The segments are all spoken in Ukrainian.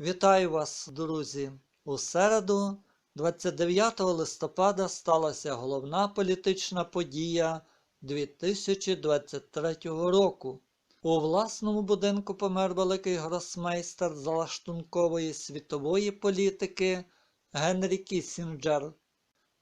Вітаю вас, друзі! У середу, 29 листопада, сталася головна політична подія 2023 року. У власному будинку помер великий гросмейстер залаштункової світової політики Генрі Кіссінджер.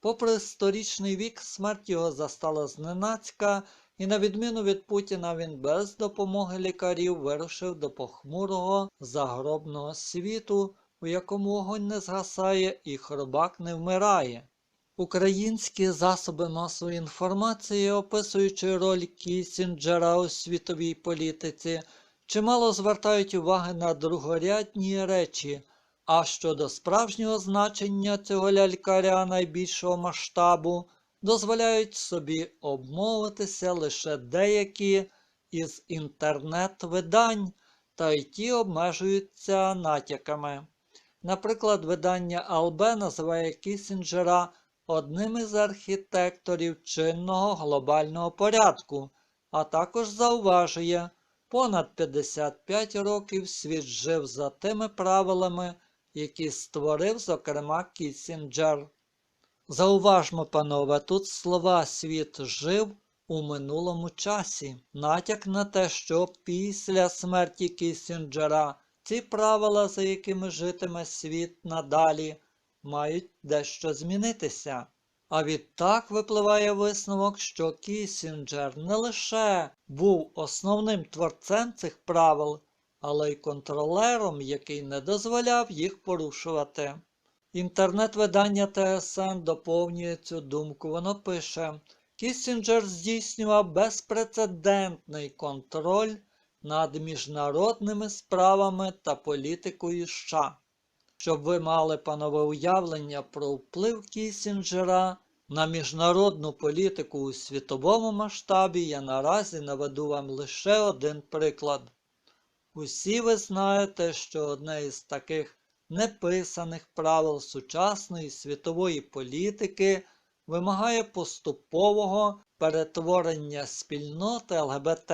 Попри сторічний вік, смерть його застала зненацька, і на відміну від Путіна він без допомоги лікарів вирушив до похмурого загробного світу, у якому вогонь не згасає і хробак не вмирає. Українські засоби масової інформації, описуючи роль Кісінджера у світовій політиці, чимало звертають уваги на другорядні речі. А щодо справжнього значення цього лялькаря найбільшого масштабу, дозволяють собі обмовитися лише деякі із інтернет-видань, та й ті обмежуються натяками. Наприклад, видання Албе називає Кісінджера одним із архітекторів чинного глобального порядку, а також зауважує, понад 55 років світ жив за тими правилами, які створив, зокрема, Кісінджер. Зауважмо, панове, тут слова світ жив у минулому часі, натяк на те, що після смерті Кісінджера ці правила, за якими житиме світ надалі, мають дещо змінитися. А відтак випливає висновок, що Кісінджер не лише був основним творцем цих правил, але й контролером, який не дозволяв їх порушувати. Інтернет-видання ТСН доповнює цю думку. Воно пише: Кісінджер здійснював безпрецедентний контроль над міжнародними справами та політикою США. Щоб ви мали панове уявлення про вплив Кісінджера на міжнародну політику у світовому масштабі, я наразі наведу вам лише один приклад. Усі ви знаєте, що одне із таких неписаних правил сучасної світової політики вимагає поступового перетворення спільноти ЛГБТ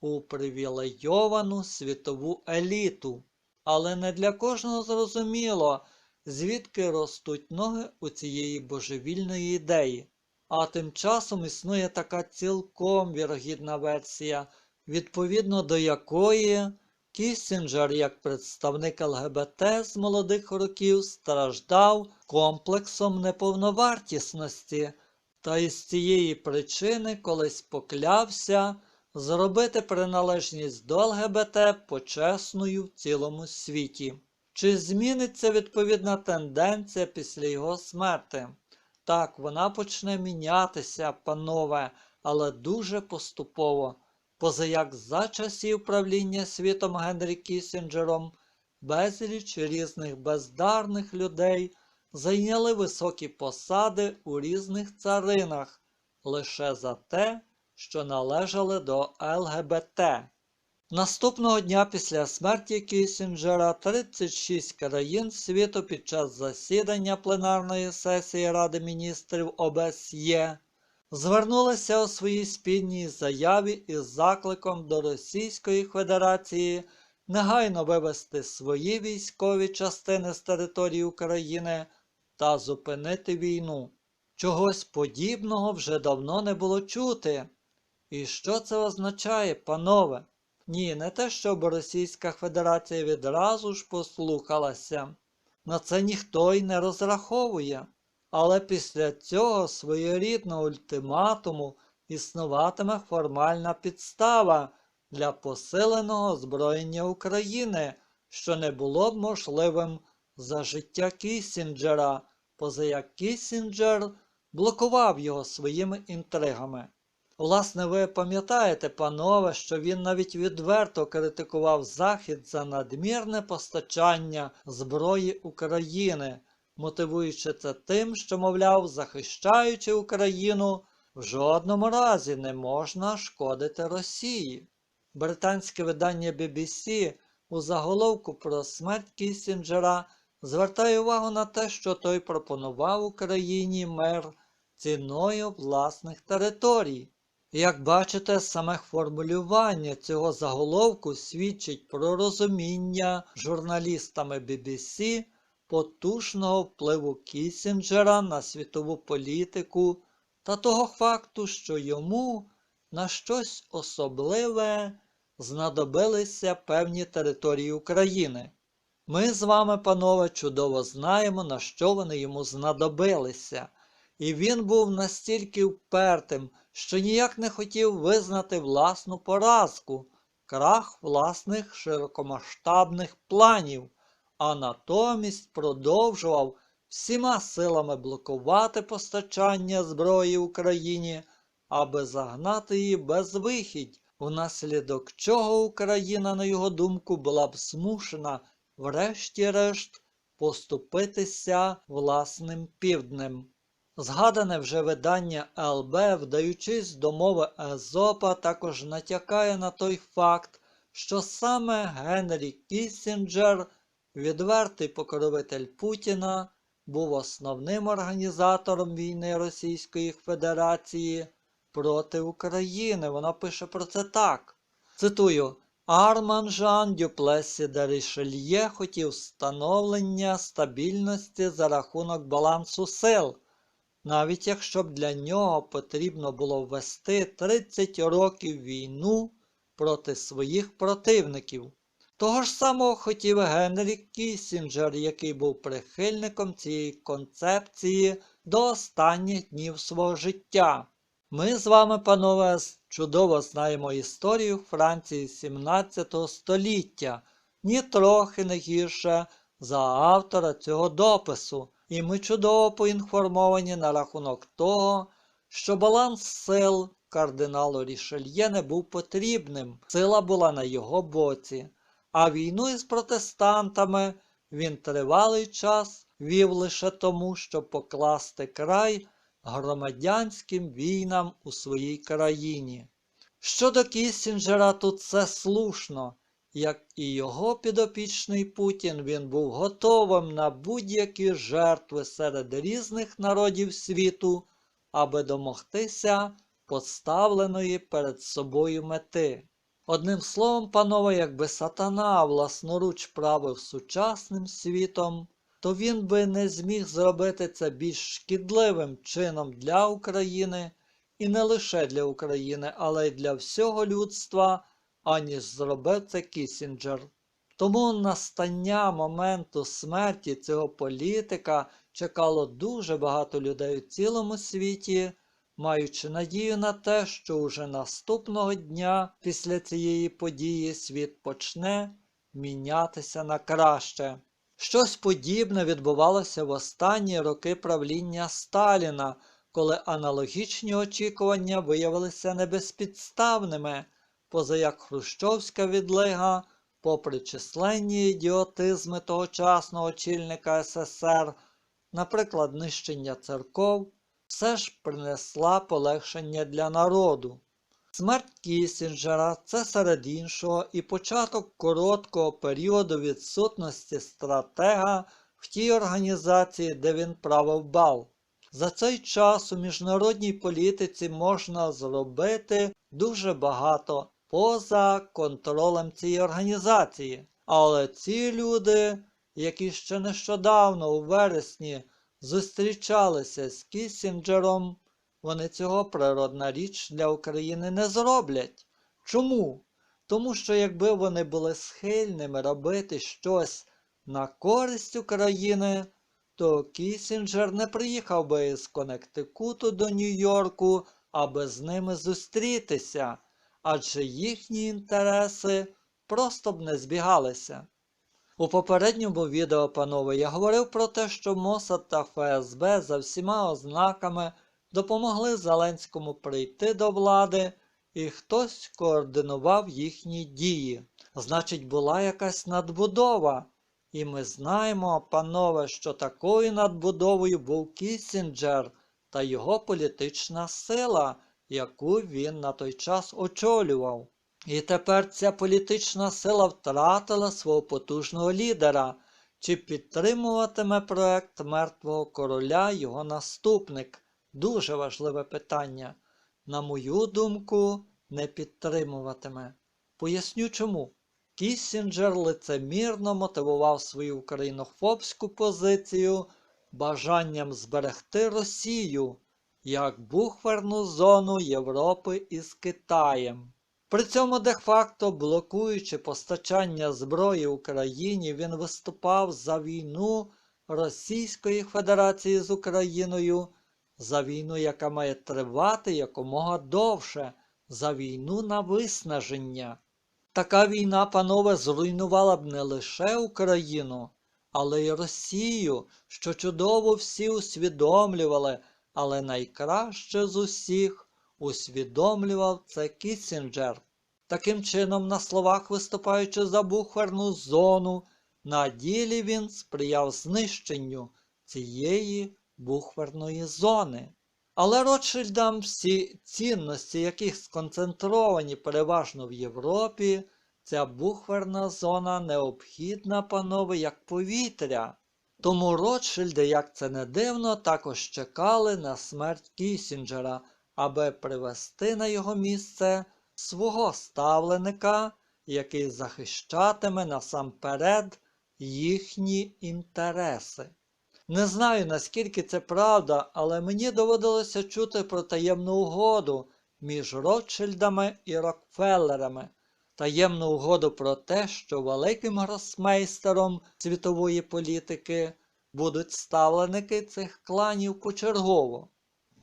у привілейовану світову еліту. Але не для кожного зрозуміло, звідки ростуть ноги у цієї божевільної ідеї. А тим часом існує така цілком вірогідна версія, відповідно до якої Кісінджер, як представник ЛГБТ з молодих років, страждав комплексом неповновартісності, та із цієї причини колись поклявся зробити приналежність до ЛГБТ почесною в цілому світі. Чи зміниться відповідна тенденція після його смерти? Так, вона почне мінятися, панове, але дуже поступово позаяк за часів правління світом Генрі Кісінджером, безліч різних бездарних людей зайняли високі посади у різних царинах лише за те, що належали до ЛГБТ. Наступного дня після смерті Кісінджера 36 країн світу під час засідання пленарної сесії Ради міністрів ОБСЄ звернулися у своїй спільній заяві із закликом до Російської Федерації негайно вивести свої військові частини з території України та зупинити війну. Чогось подібного вже давно не було чути. І що це означає, панове? Ні, не те, щоб Російська Федерація відразу ж послухалася. На це ніхто й не розраховує. Але після цього своєрідного ультиматуму існуватиме формальна підстава для посиленого озброєння України, що не було б можливим за життя Кісінджера, поза як Кісінджер блокував його своїми інтригами. Власне, ви пам'ятаєте, панове, що він навіть відверто критикував Захід за надмірне постачання зброї України мотивуючи це тим, що, мовляв, захищаючи Україну, в жодному разі не можна шкодити Росії. Британське видання BBC у заголовку про смерть Кісінджера звертає увагу на те, що той пропонував Україні мир ціною власних територій. Як бачите, саме формулювання цього заголовку свідчить про розуміння журналістами BBC потужного впливу Кісінджера на світову політику та того факту, що йому на щось особливе знадобилися певні території України. Ми з вами, панове, чудово знаємо, на що вони йому знадобилися, і він був настільки впертим, що ніяк не хотів визнати власну поразку, крах власних широкомасштабних планів, а натомість продовжував всіма силами блокувати постачання зброї Україні, аби загнати її безвихідь, внаслідок чого Україна, на його думку, була б змушена врешті-решт поступитися власним півднем. Згадане вже видання ЛБ, вдаючись до мови Езопа, також натякає на той факт, що саме Генрі Кіссінджер, відвертий покровитель Путіна, був основним організатором війни Російської Федерації проти України. Вона пише про це так. Цитую. Арман Жан Дюплесі де Рішельє хотів встановлення стабільності за рахунок балансу сил, навіть якщо б для нього потрібно було ввести 30 років війну проти своїх противників. Того ж самого хотів Генрі Кісінджер, який був прихильником цієї концепції до останніх днів свого життя. Ми з вами, панове, чудово знаємо історію Франції 17 століття, ні трохи не гірше за автора цього допису, і ми чудово поінформовані на рахунок того, що баланс сил кардиналу Рішельє не був потрібним, сила була на його боці, а війну із протестантами він тривалий час вів лише тому, щоб покласти край громадянським війнам у своїй країні. Щодо Кісінджера, тут все слушно. Як і його підопічний Путін, він був готовим на будь-які жертви серед різних народів світу, аби домогтися поставленої перед собою мети. Одним словом, панове, якби сатана власноруч правив сучасним світом, то він би не зміг зробити це більш шкідливим чином для України і не лише для України, але й для всього людства, аніж зробив це Кісінджер. Тому настання моменту смерті цього політика чекало дуже багато людей у цілому світі, маючи надію на те, що уже наступного дня після цієї події світ почне мінятися на краще. Щось подібне відбувалося в останні роки правління Сталіна, коли аналогічні очікування виявилися небезпідставними, позаяк Хрущовська відлига, попри численні ідіотизми тогочасного очільника СССР, наприклад, нищення церков, все ж принесла полегшення для народу. Смерть Кісінджера це серед іншого і початок короткого періоду відсутності стратега в тій організації, де він правив бал. За цей час у міжнародній політиці можна зробити дуже багато поза контролем цієї організації. Але ці люди, які ще нещодавно у вересні зустрічалися з Кісінджером, вони цього природна річ для України не зроблять. Чому? Тому що якби вони були схильними робити щось на користь України, то Кісінджер не приїхав би з Коннектикуту до Нью-Йорку, аби з ними зустрітися, адже їхні інтереси просто б не збігалися. У попередньому відео, панове, я говорив про те, що Мосад та ФСБ за всіма ознаками допомогли Зеленському прийти до влади, і хтось координував їхні дії. Значить, була якась надбудова. І ми знаємо, панове, що такою надбудовою був Кісінджер та його політична сила, яку він на той час очолював. І тепер ця політична сила втратила свого потужного лідера. Чи підтримуватиме проект мертвого короля його наступник? Дуже важливе питання. на мою думку, не підтримуватиме. Поясню чому. Кіссінджер лицемірно мотивував свою українофобську позицію бажанням зберегти Росію як буферну зону Європи із Китаєм. При цьому де-факто блокуючи постачання зброї Україні, він виступав за війну Російської Федерації з Україною, за війну, яка має тривати якомога довше, за війну на виснаження. Така війна, панове, зруйнувала б не лише Україну, але й Росію, що чудово всі усвідомлювали, але найкраще з усіх усвідомлював це Кіссінджер. Таким чином, на словах виступаючи за буферну зону, на ділі він сприяв знищенню цієї буферної зони. Але Ротшильдам всі цінності, яких сконцентровані переважно в Європі, ця буферна зона необхідна, панове, як повітря. Тому Ротшильди, як це не дивно, також чекали на смерть Кісінджера, аби привести на його місце свого ставленика, який захищатиме насамперед їхні інтереси. Не знаю, наскільки це правда, але мені доводилося чути про таємну угоду між Ротшильдами і Рокфеллерами. Таємну угоду про те, що великим гросмейстером світової політики будуть ставленики цих кланів почергово.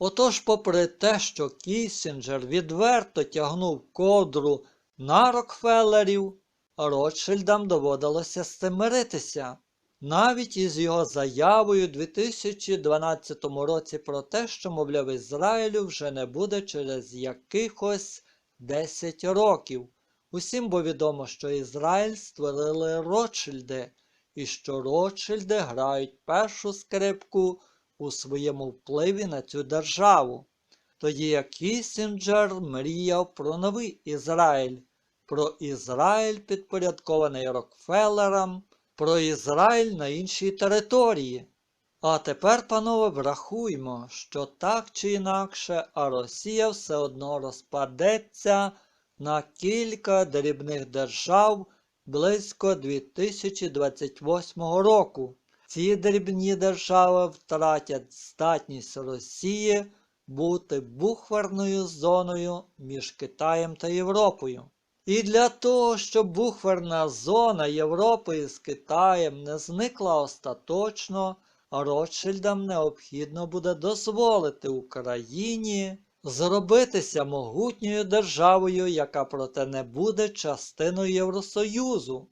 Отож, попри те, що Кіссінджер відверто тягнув кодру на Рокфеллерів, Ротшильдам доводилося з цим миритися. Навіть із його заявою у 2012 році про те, що, мовляв, Ізраїлю вже не буде через якихось 10 років. Усім бо відомо, що Ізраїль створили Ротшильди, і що Ротшильди грають першу скрипку у своєму впливі на цю державу. Тоді як Кісінджер мріяв про новий Ізраїль, про Ізраїль, підпорядкований Рокфеллерам, про Ізраїль на іншій території. А тепер, панове, врахуймо, що так чи інакше, а Росія все одно розпадеться на кілька дрібних держав близько 2028 року. Ці дрібні держави втратять здатність Росії бути буферною зоною між Китаєм та Європою. І для того, щоб буферна зона Європи з Китаєм не зникла остаточно, Ротшильдам необхідно буде дозволити Україні зробитися могутньою державою, яка проте не буде частиною Євросоюзу.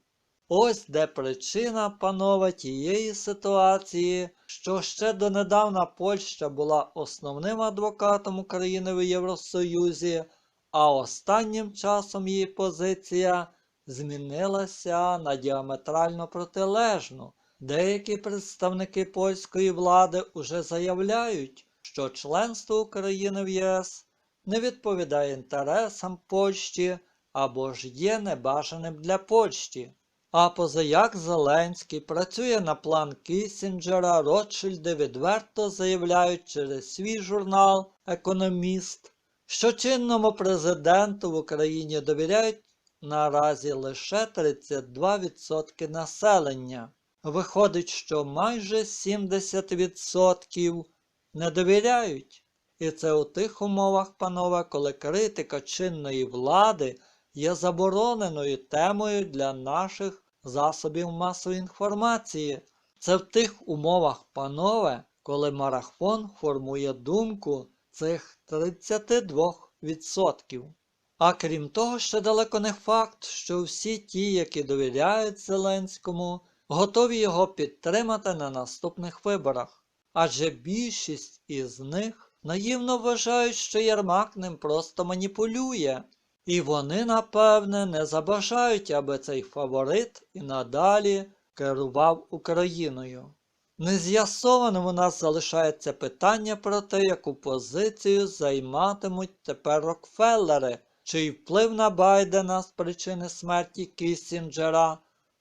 Ось де причина, панове, тієї ситуації, що ще донедавна Польща була основним адвокатом України в Євросоюзі, а останнім часом її позиція змінилася на діаметрально протилежну. Деякі представники польської влади уже заявляють, що членство України в ЄС не відповідає інтересам Польщі або ж є небажаним для Польщі. А позаяк Зеленський працює на план Кісінджера, Ротшильди відверто заявляють через свій журнал Економіст, що чинному президенту в Україні довіряють наразі лише 32% населення. Виходить, що майже 70% не довіряють. І це у тих умовах, панове, коли критика чинної влади є забороненою темою для наших засобів масової інформації. Це в тих умовах, панове, коли марафон формує думку цих 32%. А крім того, ще далеко не факт, що всі ті, які довіряють Зеленському, готові його підтримати на наступних виборах. Адже більшість із них наївно вважають, що Єрмак ним просто маніпулює. І вони, напевне, не забажають, аби цей фаворит і надалі керував Україною. Нез'ясованим у нас залишається питання про те, яку позицію займатимуть тепер Рокфеллери, чий вплив на Байдена з причини смерті Кіссінджера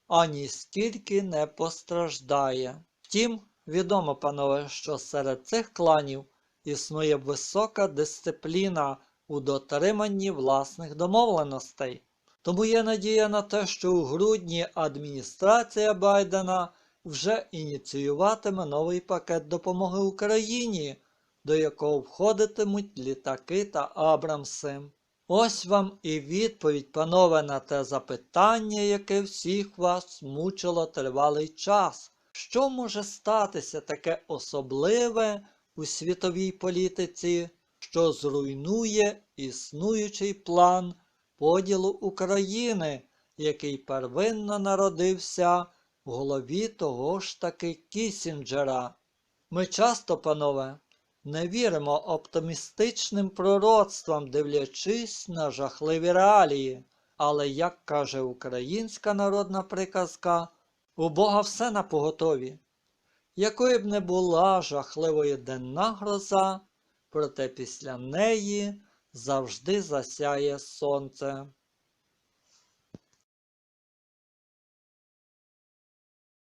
ані скільки не постраждає. Втім, відомо, панове, що серед цих кланів існує висока дисципліна у дотриманні власних домовленостей. Тому є надія на те, що у грудні адміністрація Байдена вже ініціюватиме новий пакет допомоги Україні, до якого входитимуть літаки та Абрамси. Ось вам і відповідь, панове, на те запитання, яке всіх вас мучило тривалий час. Що може статися таке особливе у світовій політиці, що зруйнує існуючий план поділу України, який первинно народився в голові того ж таки Кісінджера? Ми часто, панове, не віримо оптимістичним пророцтвам, дивлячись на жахливі реалії. Але, як каже українська народна приказка, у Бога все на поготові. Якою б не була жахливою денна гроза, проте після неї завжди засяє сонце.